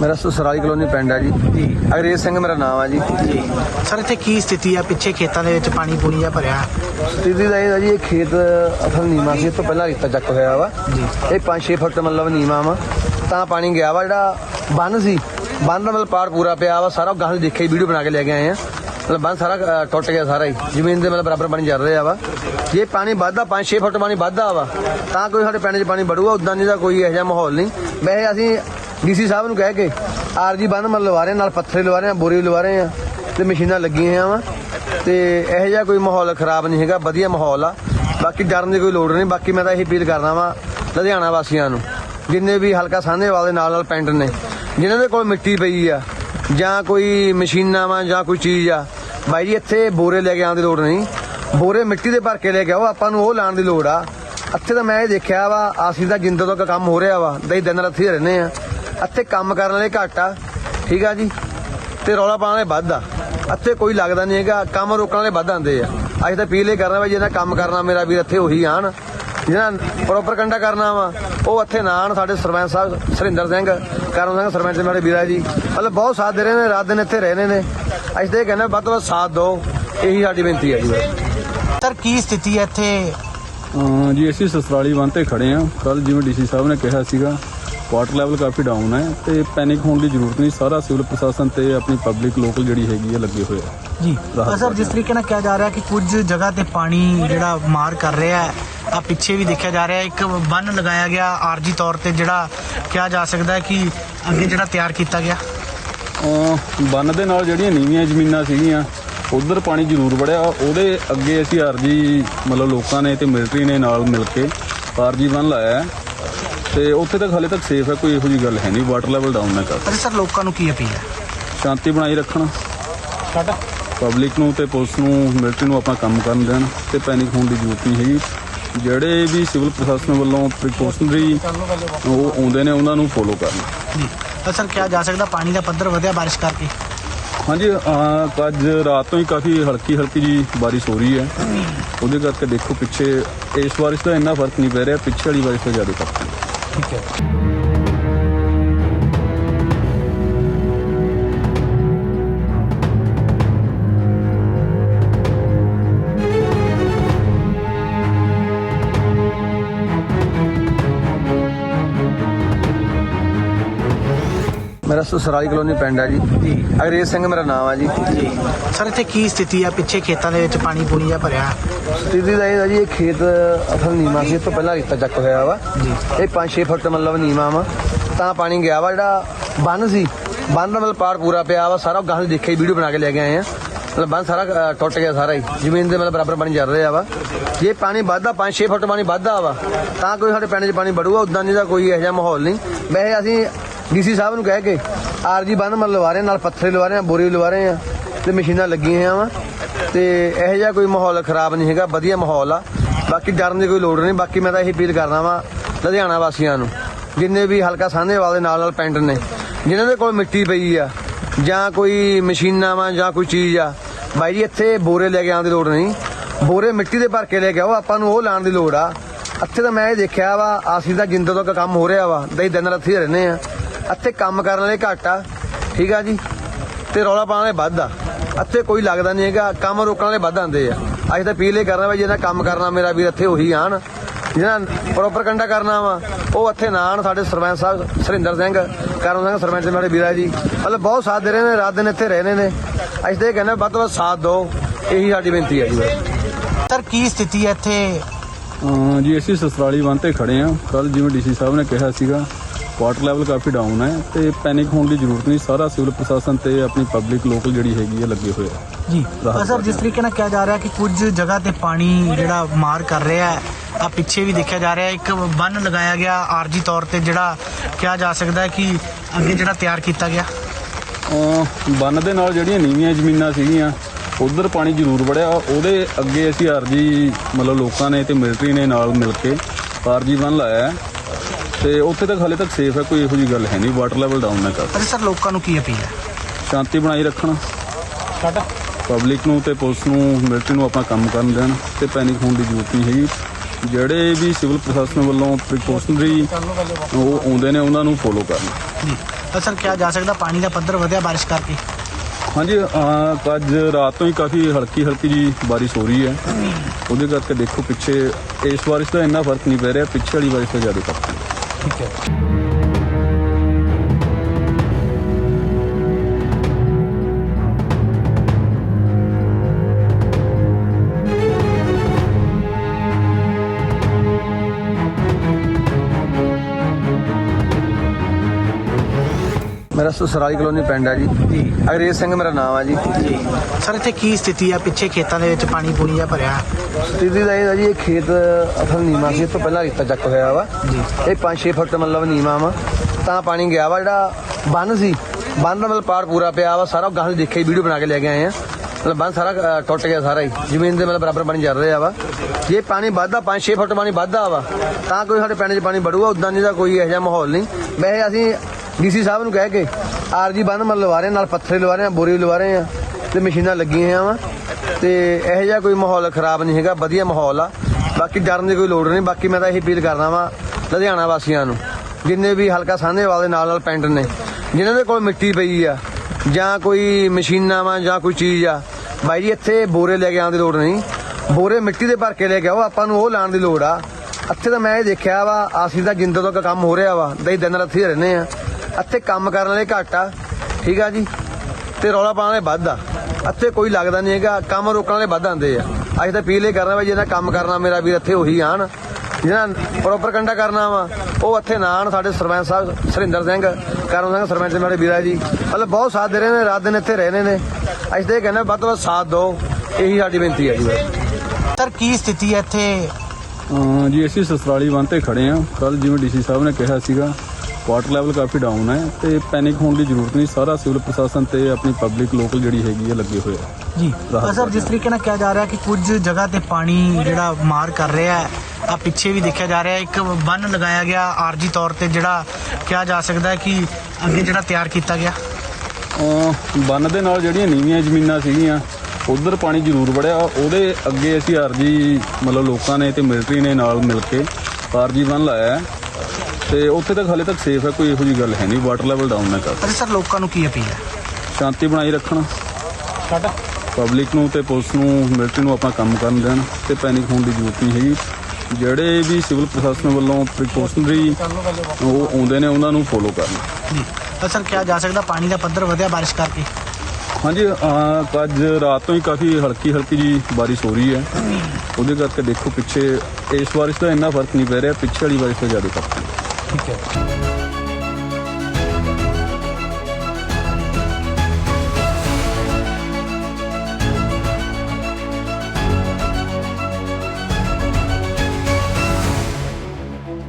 ਮੇਰਾ ਸਸਰਾਲੀ ਕਲੋਨੀ ਪਿੰਡ ਹੈ ਜੀ। ਜੀ। ਅੰਗਰੇਜ਼ ਸਿੰਘ ਮੇਰਾ ਨਾਮ ਹੈ ਜੀ। ਜੀ। ਸਰ ਇੱਥੇ ਕੀ ਸਥਿਤੀ ਆ? ਪਿੱਛੇ ਖੇਤਾਂ ਦੇ ਵਿੱਚ ਪਾਣੀ ਪੂਣੀ ਜਿਹਾ ਭਰਿਆ। ਸਥਿਤੀ ਦਾ ਇਹ ਹੈ ਜੀ ਇਹ ਖੇਤ ਅਸਲ ਨੀਮਾ ਸੀ ਇਹ ਤੋਂ ਪਹਿਲਾਂ ਰੇਤਾ ਚੱਕ ਹੋਇਆ ਵਾ। ਜੀ। ਇਹ 5-6 ਫੁੱਟ ਮਤਲਬ ਨੀਮਾ ਵਾ। ਤਾਂ ਪਾਣੀ ਗਿਆ ਵਾ ਜਿਹੜਾ ਬੰਨ ਸੀ। ਬੰਨ ਦਾ ਮਤਲਬ ਪਾੜ ਪੂਰਾ ਪਿਆ ਵਾ ਸਾਰਾ ਗਾਹ ਦੇਖਿਆ ਵੀਡੀਓ ਬਣਾ ਕੇ ਲੈ ਕੇ ਆਏ ਆ। ਮਤਲਬ ਬੰਨ ਸਾਰਾ ਟੁੱਟ ਗਿਆ ਸਾਰਾ ਹੀ। ਜ਼ਮੀਨ ਦੇ ਮਤਲਬ ਬਰਾਬਰ ਪਾਣੀ ਚੱਲ ਰਿਹਾ ਵਾ। ਜੇ ਪਾਣੀ ਵੱਧਦਾ 5-6 ਫੁੱਟ ਪਾਣੀ ਵੱਧਦਾ ਵਾ ਤਾਂ ਕੋਈ ਸਾਡੇ ਪਿੰਡ 'ਚ ਪਾਣੀ ਵੜੂਗਾ ਉਦਾਂ ਨਹੀਂ ਦਾ ਕੋਈ ਇਹੋ ਜਿਹਾ ਮਾਹੌਲ ਨਹੀਂ। ਵੈਸੇ ਅਸੀਂ ਡੀਸੀ ਸਾਹਿਬ ਨੂੰ ਕਹਿ ਕੇ ਆਰਜੀ ਬੰਦ ਮਤਲਬ ਲਵਾ ਰਹੇ ਹਾਂ, ਨਾਲ ਪੱਥਰੇ ਲਵਾ ਰਹੇ ਆ ਬੋਰੀ ਲਵਾ ਰਹੇ ਆ ਤੇ ਮਸ਼ੀਨਾਂ ਲੱਗੀਆਂ ਵਾ ਤੇ ਇਹੋ ਜਿਹਾ ਕੋਈ ਮਾਹੌਲ ਖਰਾਬ ਨਹੀਂ ਹੈਗਾ ਵਧੀਆ ਮਾਹੌਲ ਆ। ਬਾਕੀ ਡਰਨ ਦੀ ਕੋਈ ਲੋੜ ਨਹੀਂ ਬਾਕੀ ਮੈਂ ਤਾਂ ਇਹੀ ਅਪੀਲ ਕਰਦਾ ਵਾਂ ਲੁਧਿਆਣਾ ਵਾਸੀਆਂ ਨੂੰ ਜਿੰਨੇ ਵੀ ਹਲਕਾ ਸਾਹਨੇਵਾਲ ਦੇ ਨਾਲ ਨਾਲ ਪਿੰਡ ਨੇ ਜਿਨ੍ਹਾਂ ਦੇ ਕੋਲ ਮਿੱਟੀ ਪਈ ਆ ਜਾਂ ਕੋਈ ਮਸ਼ੀਨਾਂ ਵਾ ਜਾਂ ਕੋਈ ਚੀਜ਼ ਆ ਬਾਈ ਜੀ ਇੱਥੇ ਬੋਰੇ ਲੈ ਕੇ ਆਉਣ ਦੀ ਲੋੜ ਨਹੀਂ ਬੋਰੇ ਮਿੱਟੀ ਦੇ ਭਰ ਕੇ ਲੈ ਕੇ ਆਓ ਆਪਾਂ ਨੂੰ ਉਹ ਲਾਉਣ ਦੀ ਲੋੜ ਆ। ਇੱਥੇ ਤਾਂ ਮੈਂ ਇਹ ਦੇਖਿਆ ਵਾ ਆਸੀ ਦਾ ਜਿੰਦੋਂ ਤੱਕ ਕੰਮ ਹੋ ਰਿਹਾ ਵਾ ਦਈ ਦਿਨ ਰਾਤ ਹੀ ਰਹਿੰਦੇ ਆ। ਇੱਥੇ ਕੰਮ ਕਰਨ ਵਾਲੇ ਘੱਟ ਆ ਠੀਕ ਆ ਜੀ? ਤੇ ਰੌਲਾ ਪਾਉਣ ਵਾਲੇ ਵੱਧ ਆ। ਇੱਥੇ ਕੋਈ ਲੱਗਦਾ ਨਹੀਂ ਹੈਗਾ ਕੰਮ ਰੋਕਣ ਵਾਲੇ ਵੱਧ ਆਉਂਦੇ ਆ। ਅਸੀਂ ਤਾਂ ਅਪੀਲ ਇਹ ਕਰਨਾ ਵਾ ਜਿਹਨਾਂ ਕੰਮ ਕਰਨਾ ਮੇਰਾ ਵੀਰ ਇੱਥੇ ਉਹੀ ਆਣ। ਜਿਹਨਾਂ ਪ੍ਰੋਪਰ ਕੰਡਾ ਕਰਨਾ ਵਾ ਉਹ ਇੱਥੇ ਨਾ ਆਣ ਸਾਡੇ ਸਰਪੰਚ ਸਾਹਿਬ ਸਰਿੰਦਰ ਸਿੰਘ ਕਰਮ ਸਿੰਘ ਸਰਪੰਚ ਮੇਰੇ ਵੀਰਾ ਜੀ। ਮਤਲਬ ਬਹੁਤ ਸਾਥ ਦੇ ਰਹੇ ਨੇ ਰਾਤ ਦਿਨ ਇੱਥੇ ਰਹਿੰਦੇ ਨੇ ਅਸੀਂ ਤਾਂ ਇਹ ਕਹਿੰਦੇ ਵੱਧ ਤੋਂ ਵੱਧ ਸਾਥ ਦਿਓ ਇਹੀ ਸਾਡੀ ਬੇਨਤੀ ਹੈ ਜੀ ਬਸ। ਸਰ ਕੀ ਸਥਿਤੀ ਹੈ ਇੱਥੇ? ਜੀ ਅਸੀਂ ਸਸਰਾਲੀ ਬੰਨ ਤੇ ਖੜੇ ਆ ਕੱਲ ਜਿਵੇਂ ਡੀਸੀ ਸਾਹਿਬ ਨੇ ਕਿਹਾ ਸੀਗਾ ਵਾਟਰ ਲੈਵਲ ਕਾਫੀ ਡਾਊਨ ਹੈ ਤੇ ਪੈਨਿਕ ਹੋਣ ਦੀ ਜ਼ਰੂਰਤ ਨਹੀਂ। ਸਾਰਾ ਸਿਵਲ ਪ੍ਰਸ਼ਾਸਨ ਤੇ ਆਪਣੀ ਪਬਲਿਕ ਲੋਕਲ ਜਿਹੜੀ ਹੈਗੀ ਹੈ ਲੱਗੇ ਹੋਏ ਆ ਜੀ। ਸਰ ਜਿਸ ਤਰੀਕੇ ਨਾਲ ਕਿਹਾ ਜਾ ਰਿਹਾ ਕਿ ਕੁਝ ਜਗ੍ਹਾ ਤੇ ਪਾਣੀ ਜਿਹੜਾ ਮਾਰ ਕਰ ਰਿਹਾ ਹੈ ਆ ਪਿੱਛੇ ਵੀ ਦੇਖਿਆ ਜਾ ਰਿਹਾ ਇੱਕ ਬੰਨ ਲਗਾਇਆ ਗਿਆ ਆਰਜੀ ਤੌਰ ਤੇ ਜਿਹੜਾ ਕਿਹਾ ਜਾ ਸਕਦਾ ਹੈ ਕਿ ਅੱਗੇ ਜਿਹੜਾ ਤਿਆਰ ਕੀਤਾ ਗਿਆ। ਬੰਨ ਦੇ ਨਾਲ ਜਿਹੜੀਆਂ ਨੀਵੀਆਂ ਜ਼ਮੀਨਾਂ ਸੀਗੀਆਂ ਉਧਰ ਪਾਣੀ ਜ਼ਰੂਰ ਵੜਿਆ। ਉਹਦੇ ਅੱਗੇ ਅਸੀਂ ਆਰਜੀ ਮਤਲਬ ਲੋਕਾਂ ਨੇ ਤੇ ਮਿਲਟਰੀ ਨੇ ਨਾਲ ਮਿਲ ਕੇ ਆਰਜੀ ਬੰਨ ਲਾਇਆ ਹੈ। ਤੇ ਉੱਥੇ ਤੱਕ ਹਾਲੇ ਤੱਕ ਸੇਫ ਹੈ ਕੋਈ ਇਹੋ ਜੀ ਗੱਲ ਹੈ ਨਹੀਂ ਵਾਟਰ ਲੈਵਲ ਡਾਊਨ ਹੈ ਕਾਫੀ ਅਤੇ ਸਰ ਲੋਕਾਂ ਨੂੰ ਕੀ ਅਪੀਲ ਹੈ? ਸ਼ਾਂਤੀ ਬਣਾਈ ਰੱਖਣ। ਪਬਲਿਕ ਨੂੰ ਤੇ ਪੁਲਿਸ ਨੂੰ ਮਿਲਟਰੀ ਨੂੰ ਆਪਣਾ ਕੰਮ ਕਰਨ ਦੇਣ ਤੇ ਪੈਨਿਕ ਹੋਣ ਦੀ ਜ਼ਰੂਰਤ ਨਹੀਂ ਹੈਗੀ। ਜਿਹੜੇ ਵੀ ਸਿਵਲ ਪ੍ਰਸ਼ਾਸਨ ਵੱਲੋਂ ਪ੍ਰੀਕਾਸ਼ਨਰੀ ਉਹ ਆਉਂਦੇ ਨੇ ਉਹਨਾਂ ਨੂੰ ਫੋਲੋ ਕਰਨ। ਜੀ। ਸਰ ਕਿਹਾ ਜਾ ਸਕਦਾ ਪਾਣੀ ਦਾ ਪੱਧਰ ਵਧਿਆ ਬਾਰਿਸ਼ ਕਰਕੇ? ਹਾਂਜੀ ਅੱਜ ਰਾਤ ਤੋਂ ਹੀ ਕਾਫੀ ਹਲਕੀ ਹਲਕੀ ਜੀ ਬਾਰਿਸ਼ ਹੋ ਰਹੀ ਹੈ। ਉਹਦੇ ਕਰਕੇ ਦੇਖੋ ਪਿੱਛੇ ਇਸ ਬਾਰਿਸ਼ ਦਾ ਇੰਨਾ ਫ਼ਰਕ ਨਹੀਂ ਪੈ ਰਿਹਾ ਪਿੱਛੇ ਵਾਲੀ ਬਾਰਿਸ਼ ਤੋਂ ਜ਼ਿਆਦਾ ਫ਼ਰਕ ਹੈ ਠੀਕ ਸਸਰਾਲੀ ਕਲੋਨੀ ਪਿੰਡ ਹੈ ਜੀ। ਜੀ। ਅੰਗਰੇਜ਼ ਸਿੰਘ ਮੇਰਾ ਨਾਮ ਹੈ ਜੀ। ਜੀ। ਸਰ ਇੱਥੇ ਕੀ ਸਥਿਤੀ ਆ? ਪਿੱਛੇ ਖੇਤਾਂ ਦੇ ਵਿੱਚ ਪਾਣੀ ਪੂਣੀ ਜਿਹਾ ਭਰਿਆ। ਸਥਿਤੀ ਦਾ ਇਹ ਹੈ ਜੀ ਇਹ ਖੇਤ ਅਸਲ ਨੀਮਾ ਸੀ ਇਹ ਤੋਂ ਪਹਿਲਾਂ ਰੇਤਾ ਚੱਕ ਹੋਇਆ ਵਾ। ਜੀ। ਇਹ 5-6 ਫੁੱਟ ਮਤਲਬ ਨੀਮਾ ਵਾ। ਤਾਂ ਪਾਣੀ ਗਿਆ ਵਾ ਜਿਹੜਾ ਬੰਨ ਸੀ। ਬੰਨ ਦਾ ਮਤਲਬ ਪਾੜ ਪੂਰਾ ਪਿਆ ਵਾ ਸਾਰਾ ਗਾਹ ਦੇਖਿਆ ਵੀਡੀਓ ਬਣਾ ਕੇ ਲੈ ਕੇ ਆਏ ਆ। ਮਤਲਬ ਬੰਨ ਸਾਰਾ ਟੁੱਟ ਗਿਆ ਸਾਰਾ ਹੀ। ਜ਼ਮੀਨ ਦੇ ਮਤਲਬ ਬਰਾਬਰ ਪਾਣੀ ਚੱਲ ਰਿਹਾ ਵਾ। ਜੇ ਪਾਣੀ ਵੱਧਦਾ 5-6 ਫੁੱਟ ਪਾਣੀ ਵੱਧਦਾ ਵਾ ਤਾਂ ਕੋਈ ਸਾਡੇ ਪਿੰਡ 'ਚ ਪਾਣੀ ਵੜੂਗਾ ਉਦਾਂ ਨਹੀਂ ਦਾ ਕੋਈ ਇਹੋ ਜਿਹਾ ਮਾਹੌਲ ਨਹੀਂ। ਵੈਸੇ ਅਸੀਂ ਡੀਸੀ ਸਾਹਿਬ ਨੂੰ ਕਹਿ ਕੇ ਆਰਜੀ ਬੰਦ ਮਤਲਬ ਲਵਾ ਰਹੇ ਹਾਂ, ਨਾਲ ਪੱਥਰੇ ਲਵਾ ਰਹੇ ਆ ਬੋਰੀ ਲਵਾ ਰਹੇ ਆ ਤੇ ਮਸ਼ੀਨਾਂ ਲੱਗੀਆਂ ਵਾ ਤੇ ਇਹੋ ਜਿਹਾ ਕੋਈ ਮਾਹੌਲ ਖਰਾਬ ਨਹੀਂ ਹੈਗਾ ਵਧੀਆ ਮਾਹੌਲ ਆ। ਬਾਕੀ ਡਰਨ ਦੀ ਕੋਈ ਲੋੜ ਨਹੀਂ ਬਾਕੀ ਮੈਂ ਤਾਂ ਇਹੀ ਅਪੀਲ ਕਰਦਾ ਵਾਂ ਲੁਧਿਆਣਾ ਵਾਸੀਆਂ ਨੂੰ ਜਿੰਨੇ ਵੀ ਹਲਕਾ ਸਾਹਨੇਵਾਲ ਦੇ ਨਾਲ ਨਾਲ ਪਿੰਡ ਨੇ ਜਿਨ੍ਹਾਂ ਦੇ ਕੋਲ ਮਿੱਟੀ ਪਈ ਆ ਜਾਂ ਕੋਈ ਮਸ਼ੀਨਾਂ ਵਾ ਜਾਂ ਕੋਈ ਚੀਜ਼ ਆ ਬਾਈ ਜੀ ਇੱਥੇ ਬੋਰੇ ਲੈ ਕੇ ਆਉਣ ਦੀ ਲੋੜ ਨਹੀਂ ਬੋਰੇ ਮਿੱਟੀ ਦੇ ਭਰ ਕੇ ਲੈ ਕੇ ਆਓ ਆਪਾਂ ਨੂੰ ਉਹ ਲਾਉਣ ਦੀ ਲੋੜ ਆ। ਇੱਥੇ ਤਾਂ ਮੈਂ ਇਹ ਦੇਖਿਆ ਵਾ ਆਸੀ ਦਾ ਜਿੰਦੋਂ ਤੱਕ ਕੰਮ ਹੋ ਰਿਹਾ ਵਾ ਦਈ ਦਿਨ ਰਾਤ ਹੀ ਰਹਿੰਦੇ ਆ। ਇੱਥੇ ਕੰਮ ਕਰਨ ਵਾਲੇ ਘੱਟ ਆ ਠੀਕ ਆ ਜੀ? ਤੇ ਰੌਲਾ ਪਾਉਣ ਵਾਲੇ ਵੱਧ ਆ। ਇੱਥੇ ਕੋਈ ਲੱਗਦਾ ਨਹੀਂ ਹੈਗਾ ਕੰਮ ਰੋਕਣ ਵਾਲੇ ਵੱਧ ਆਉਂਦੇ ਆ। ਅਸੀਂ ਤਾਂ ਅਪੀਲ ਇਹ ਕਰਨਾ ਵਾ ਜਿਹਨਾਂ ਕੰਮ ਕਰਨਾ ਮੇਰਾ ਵੀਰ ਇੱਥੇ ਉਹੀ ਆਣ। ਜਿਹਨਾਂ ਪ੍ਰੋਪਰ ਕੰਡਾ ਕਰਨਾ ਵਾ ਉਹ ਇੱਥੇ ਨਾ ਆਣ ਸਾਡੇ ਸਰਪੰਚ ਸਾਹਿਬ ਸਰਿੰਦਰ ਸਿੰਘ ਕਰਮ ਸਿੰਘ ਸਰਪੰਚ ਮੇਰੇ ਵੀਰਾ ਜੀ। ਮਤਲਬ ਬਹੁਤ ਸਾਥ ਦੇ ਰਹੇ ਨੇ ਰਾਤ ਦਿਨ ਇੱਥੇ ਰਹਿੰਦੇ ਨੇ ਅਸੀਂ ਤਾਂ ਇਹ ਕਹਿੰਦੇ ਵੱਧ ਤੋਂ ਵੱਧ ਸਾਥ ਦਿਓ ਇਹੀ ਸਾਡੀ ਬੇਨਤੀ ਹੈ ਜੀ। ਬਸ ਸਰ ਕੀ ਸਥਿਤੀ ਹੈ ਇੱਥੇ? ਜੀ ਅਸੀਂ ਸਸਰਾਲੀ ਬੰਨ ਤੇ ਖੜੇ ਆ। ਕੱਲ ਜਿਵੇਂ ਡੀਸੀ ਸਾਹਿਬ ਨੇ ਕਿਹਾ ਸੀਗਾ ਵਾਟਰ ਲੈਵਲ ਕਾਫੀ ਡਾਊਨ ਹੈ ਤੇ ਪੈਨਿਕ ਹੋਣ ਦੀ ਜ਼ਰੂਰਤ ਨਹੀਂ। ਸਾਰਾ ਸਿਵਲ ਪ੍ਰਸ਼ਾਸਨ ਤੇ ਆਪਣੀ ਪਬਲਿਕ ਲੋਕਲ ਜਿਹੜੀ ਹੈਗੀ ਹੈ ਲੱਗੇ ਹੋਏ ਆ। ਜੀ। ਸਰ ਜਿਸ ਤਰੀਕੇ ਨਾਲ ਕਿਹਾ ਜਾ ਰਿਹਾ ਕਿ ਕੁਝ ਜਗ੍ਹਾ ਤੇ ਪਾਣੀ ਜਿਹੜਾ ਮਾਰ ਕਰ ਰਿਹਾ ਹੈ ਆ ਪਿੱਛੇ ਵੀ ਦੇਖਿਆ ਜਾ ਰਿਹਾ ਇੱਕ ਬੰਨ ਲਗਾਇਆ ਗਿਆ ਆਰਜੀ ਤੌਰ ਤੇ ਜਿਹੜਾ ਕਿਹਾ ਜਾ ਸਕਦਾ ਹੈ ਕਿ ਅੱਗੇ ਜਿਹੜਾ ਤਿਆਰ ਕੀਤਾ ਗਿਆ। ਬੰਨ ਦੇ ਨਾਲ ਜਿਹੜੀਆਂ ਨੀਵੀਆਂ ਜ਼ਮੀਨਾਂ ਸੀਗੀਆਂ ਉਧਰ ਪਾਣੀ ਜ਼ਰੂਰ ਵੜਿਆ। ਉਹਦੇ ਅੱਗੇ ਅਸੀਂ ਆਰਜੀ ਮਤਲਬ ਲੋਕਾਂ ਨੇ ਤੇ ਮਿਲਟਰੀ ਨੇ ਨਾਲ ਮਿਲ ਕੇ ਆਰਜੀ ਬੰਨ ਲਾਇਆ ਹੈ। ਤੇ ਉੱਥੇ ਤੱਕ ਹਾਲੇ ਤੱਕ ਸੇਫ ਹੈ ਕੋਈ ਇਹੋ ਜੀ ਗੱਲ ਹੈ ਨਹੀਂ ਵਾਟਰ ਲੈਵਲ ਡਾਊਨ ਹੈ ਕਾਫੀ ਅਤੇ ਸਰ ਲੋਕਾਂ ਨੂੰ ਕੀ ਅਪੀਲ ਹੈ? ਸ਼ਾਂਤੀ ਬਣਾਈ ਰੱਖਣ। ਪਬਲਿਕ ਨੂੰ ਤੇ ਪੁਲਿਸ ਨੂੰ ਮਿਲਟਰੀ ਨੂੰ ਆਪਣਾ ਕੰਮ ਕਰਨ ਦੇਣ ਤੇ ਪੈਨਿਕ ਹੋਣ ਦੀ ਜ਼ਰੂਰਤ ਨਹੀਂ ਹੈਗੀ। ਜਿਹੜੇ ਵੀ ਸਿਵਲ ਪ੍ਰਸ਼ਾਸਨ ਵੱਲੋਂ ਪ੍ਰੀਕਾਸ਼ਨਰੀ ਉਹ ਆਉਂਦੇ ਨੇ ਉਹਨਾਂ ਨੂੰ ਫੋਲੋ ਕਰਨ। ਜੀ। ਤਾਂ ਸਰ ਕਿਹਾ ਜਾ ਸਕਦਾ ਪਾਣੀ ਦਾ ਪੱਧਰ ਵਧਿਆ ਬਾਰਿਸ਼ ਕਰਕੇ? ਹਾਂਜੀ ਅੱਜ ਰਾਤ ਤੋਂ ਹੀ ਕਾਫੀ ਹਲਕੀ ਹਲਕੀ ਜੀ ਬਾਰਿਸ਼ ਹੋ ਰਹੀ ਹੈ। ਉਹਦੇ ਕਰਕੇ ਦੇਖੋ ਪਿੱਛੇ ਇਸ ਬਾਰਿਸ਼ ਦਾ ਇੰਨਾ ਫ਼ਰਕ ਨਹੀਂ ਪੈ ਰਿਹਾ ਪਿੱਛੇ ਵਾਲੀ ਬਾਰਿਸ਼ ਦਾ ਜ਼ਿਆਦਾ ਫ਼ਰਕ ਹੈ ਠੀਕ ਮੇਰਾ ਸਸਰਾਲੀ ਕਲੋਨੀ ਪਿੰਡ ਹੈ ਜੀ। ਜੀ। ਅਗਰੇਜ਼ ਸਿੰਘ ਮੇਰਾ ਨਾਮ ਹੈ ਜੀ। ਜੀ। ਸਰ ਇੱਥੇ ਕੀ ਸਥਿਤੀ ਆ? ਪਿੱਛੇ ਖੇਤਾਂ ਦੇ ਵਿੱਚ ਪਾਣੀ ਪੂਣੀ ਜਿਹਾ ਭਰਿਆ। ਸਥਿਤੀ ਦਾ ਇਹ ਹੈ ਜੀ ਇਹ ਖੇਤ ਅਸਲ ਨੀਮਾ ਸੀ ਇਸ ਤੋਂ ਪਹਿਲਾਂ ਰੇਤਾ ਚੱਕ ਹੋਇਆ ਵਾ। ਜੀ। ਇਹ 5-6 ਫੁੱਟ ਮਤਲਬ ਨੀਮਾ ਵਾ। ਤਾਂ ਪਾਣੀ ਗਿਆ ਵਾ ਜਿਹੜਾ ਬੰਨ ਸੀ। ਬੰਨ ਦਾ ਮਤਲਬ ਪਾੜ ਪੂਰਾ ਪਿਆ ਵਾ ਸਾਰਾ ਗਾਹਾਂ ਦੇਖਿਆ ਵੀਡੀਓ ਬਣਾ ਕੇ ਲੈ ਕੇ ਆਏ ਆ। ਮਤਲਬ ਬੰਨ ਸਾਰਾ ਟੁੱਟ ਗਿਆ ਸਾਰਾ ਹੀ। ਜ਼ਮੀਨ ਦੇ ਮਤਲਬ ਬਰਾਬਰ ਪਾਣੀ ਚੱਲ ਰਿਹਾ ਵਾ। ਜੇ ਪਾਣੀ ਵੱਧਦਾ 5-6 ਫੁੱਟ ਪਾਣੀ ਵੱਧਦਾ ਵਾ ਤਾਂ ਕੋਈ ਸਾਡੇ ਪਿੰਡ 'ਚ ਪਾਣੀ ਵੜੂਗਾ ਉਦਾਂ ਨਹੀਂ ਦਾ ਕੋਈ ਇਹੋ ਜਿਹਾ ਮਾਹੌਲ ਨਹੀਂ। ਵੈਸੇ ਅਸੀਂ ਡੀਸੀ ਸਾਹਿਬ ਨੂੰ ਕਹਿ ਕੇ ਆਰਜੀ ਬੰਦ ਮਤਲਬ ਲਵਾ ਰਹੇ ਹਾਂ, ਨਾਲ ਪੱਥਰੇ ਲਵਾ ਰਹੇ ਆ ਬੋਰੀ ਲਵਾ ਰਹੇ ਆ ਤੇ ਮਸ਼ੀਨਾਂ ਲੱਗੀਆਂ ਵਾ ਤੇ ਇਹੋ ਜਿਹਾ ਕੋਈ ਮਾਹੌਲ ਖਰਾਬ ਨਹੀਂ ਹੈਗਾ ਵਧੀਆ ਮਾਹੌਲ ਆ। ਬਾਕੀ ਡਰਨ ਦੀ ਕੋਈ ਲੋੜ ਨਹੀਂ ਬਾਕੀ ਮੈਂ ਤਾਂ ਇਹੀ ਅਪੀਲ ਕਰਦਾ ਵਾਂ ਲੁਧਿਆਣਾ ਵਾਸੀਆਂ ਨੂੰ ਜਿੰਨੇ ਵੀ ਹਲਕਾ ਸਾਹਨੇਵਾਲ ਦੇ ਨਾਲ ਨਾਲ ਪਿੰਡ ਨੇ ਜਿਨ੍ਹਾਂ ਦੇ ਕੋਲ ਮਿੱਟੀ ਪਈ ਆ ਜਾਂ ਕੋਈ ਮਸ਼ੀਨਾਂ ਵਾ ਜਾਂ ਕੋਈ ਚੀਜ਼ ਆ ਬਾਈ ਜੀ ਇੱਥੇ ਬੋਰੇ ਲੈ ਕੇ ਆਉਣ ਦੀ ਲੋੜ ਨਹੀਂ ਬੋਰੇ ਮਿੱਟੀ ਦੇ ਭਰ ਕੇ ਲੈ ਕੇ ਆਓ ਆਪਾਂ ਨੂੰ ਉਹ ਲਾਉਣ ਦੀ ਲੋੜ ਆ। ਇੱਥੇ ਤਾਂ ਮੈਂ ਇਹ ਦੇਖਿਆ ਵਾ ਅਸੀਂ ਤਾਂ ਜਿੰਦੋਂ ਤੱਕ ਕੰਮ ਹੋ ਰਿਹਾ ਵਾ ਦਈ ਦਿਨ ਰਾਤ ਹੀ ਰਹਿੰਦੇ ਆ। ਇੱਥੇ ਕੰਮ ਕਰਨ ਵਾਲੇ ਘੱਟ ਆ ਠੀਕ ਆ ਜੀ? ਤੇ ਰੌਲਾ ਪਾਉਣ ਵਾਲੇ ਵੱਧ ਆ। ਇੱਥੇ ਕੋਈ ਲੱਗਦਾ ਨਹੀਂ ਹੈਗਾ ਕੰਮ ਰੋਕਣ ਵਾਲੇ ਵੱਧ ਆਉਂਦੇ ਆ। ਅਸੀਂ ਤਾਂ ਇਹ ਕਰਨਾ ਵਾ ਜਿਹਨਾਂ ਕੰਮ ਕਰਨਾ ਮੇਰਾ ਵੀਰ ਇੱਥੇ ਉਹੀ ਆਣ। ਜਿਹਨਾਂ ਪ੍ਰੋਪਰ ਕੰਡਾ ਕਰਨਾ ਵਾ ਉਹ ਇੱਥੇ ਨਾ ਆਣ ਸਾਡੇ ਸਰਪੰਚ ਸਾਹਿਬ ਸਰਿੰਦਰ ਸਿੰਘ ਕਰਨ ਸਿੰਘ ਸਰਪੰਚ ਮੇਰੇ ਵੀਰਾ ਜੀ। ਮਤਲਬ ਬਹੁਤ ਸਾਥ ਦੇ ਰਹੇ ਨੇ ਰਾਤ ਦਿਨ ਇੱਥੇ ਰਹਿੰਦੇ ਨੇ ਅਸੀਂ ਤਾਂ ਇਹ ਕਹਿੰਦੇ ਵੱਧ ਤੋਂ ਵੱਧ ਸਾਥ ਦਿਓ ਇਹੀ ਸਾਡੀ ਬੇਨਤੀ ਹੈ ਜੀ। ਬਸ ਸਰ ਕੀ ਸਥਿਤੀ ਹੈ ਇੱਥੇ? ਜੀ ਅਸੀਂ ਸਸਰਾਲੀ ਬੰਨ ਤੇ ਖੜੇ ਆ। ਕੱਲ ਜਿਵੇਂ ਡੀਸੀ ਸਾਹਿਬ ਨੇ ਕਿਹਾ ਸੀਗਾ ਵਾਟਰ ਲੈਵਲ ਕਾਫੀ ਡਾਊਨ ਹੈ ਤੇ ਪੈਨਿਕ ਹੋਣ ਦੀ ਜ਼ਰੂਰਤ ਨਹੀਂ। ਸਾਰਾ ਸਿਵਲ ਪ੍ਰਸ਼ਾਸਨ ਤੇ ਆਪਣੀ ਪਬਲਿਕ ਲੋਕਲ ਜਿਹੜੀ ਹੈਗੀ ਹੈ ਲੱਗੇ ਹੋਏ ਆ। ਜੀ। ਸਰ ਜਿਸ ਤਰੀਕੇ ਨਾਲ ਕਿਹਾ ਜਾ ਰਿਹਾ ਕਿ ਕੁਝ ਜਗ੍ਹਾ ਤੇ ਪਾਣੀ ਜਿਹੜਾ ਮਾਰ ਕਰ ਰਿਹਾ ਹੈ ਆ ਪਿੱਛੇ ਵੀ ਦੇਖਿਆ ਜਾ ਰਿਹਾ ਇੱਕ ਬੰਨ ਲਗਾਇਆ ਗਿਆ ਆਰਜੀ ਤੌਰ ਤੇ ਜਿਹੜਾ ਕਿਹਾ ਜਾ ਸਕਦਾ ਹੈ ਕਿ ਅੱਗੇ ਜਿਹੜਾ ਤਿਆਰ ਕੀਤਾ ਗਿਆ। ਬੰਨ ਦੇ ਨਾਲ ਜਿਹੜੀਆਂ ਨੀਵੀਆਂ ਜ਼ਮੀਨਾਂ ਸੀਗੀਆਂ ਉਧਰ ਪਾਣੀ ਜ਼ਰੂਰ ਵੜਿਆ। ਉਹਦੇ ਅੱਗੇ ਅਸੀਂ ਆਰਜੀ ਮਤਲਬ ਲੋਕਾਂ ਨੇ ਤੇ ਮਿਲਟਰੀ ਨੇ ਨਾਲ ਮਿਲ ਕੇ ਆਰਜੀ ਬੰਨ ਲਾਇਆ ਹੈ। ਤੇ ਉੱਥੇ ਤੱਕ ਹਾਲੇ ਤੱਕ ਸੇਫ ਹੈ ਕੋਈ ਇਹੋ ਜੀ ਗੱਲ ਹੈ ਨਹੀਂ। ਵਾਟਰ ਲੈਵਲ ਡਾਊਨ ਨਾ ਕਰ ਅਤੇ ਸਰ ਲੋਕਾਂ ਨੂੰ ਕੀ ਅਪੀਲ ਹੈ? ਸ਼ਾਂਤੀ ਬਣਾਈ ਰੱਖਣਾ। ਸਾਡਾ? ਪਬਲਿਕ ਨੂੰ ਤੇ ਪੁਲਿਸ ਨੂੰ ਮਿਲਟਰੀ ਨੂੰ ਆਪਣਾ ਕੰਮ ਕਰਨ ਦੇਣ ਤੇ ਪੈਨਿਕ ਹੋਣ ਦੀ ਜ਼ਰੂਰਤ ਨਹੀਂ ਹੈਗੀ। ਜਿਹੜੇ ਵੀ ਸਿਵਲ ਪ੍ਰਸ਼ਾਸਨ ਵੱਲੋਂ ਪ੍ਰੀਕਾਸ਼ਨਰੀ ਉਹ ਆਉਂਦੇ ਨੇ ਉਹਨਾਂ ਨੂੰ ਫੋਲੋ ਕਰਨ। ਜੀ। ਤਾਂ ਸਰ ਕਿਹਾ ਜਾ ਸਕਦਾ ਪਾਣੀ ਦਾ ਪੱਧਰ ਵਧਿਆ ਬਾਰਿਸ਼ ਕਰਕੇ? ਹਾਂਜੀ ਅਹ ਅੱਜ ਰਾਤ ਤੋਂ ਹੀ ਕਾਫੀ ਹਲਕੀ ਹਲਕੀ ਜੀ ਬਾਰਿਸ਼ ਹੋ ਰਹੀ ਹੈ। ਉਹਦੇ ਕਰਕੇ ਦੇਖੋ ਪਿੱਛੇ ਇਸ ਬਾਰਿਸ਼ ਦਾ ਇੰਨਾ ਫ਼ਰਕ ਨਹੀਂ ਪੈ ਰਿਹਾ ਪਿੱਛੇ ਵਾਲੀ ਬਾਰਿਸ਼ ਦਾ ਜ਼ਿਆਦਾ ਫ਼ਰਕ ਹੈ। ਠੀਕ ਹੈ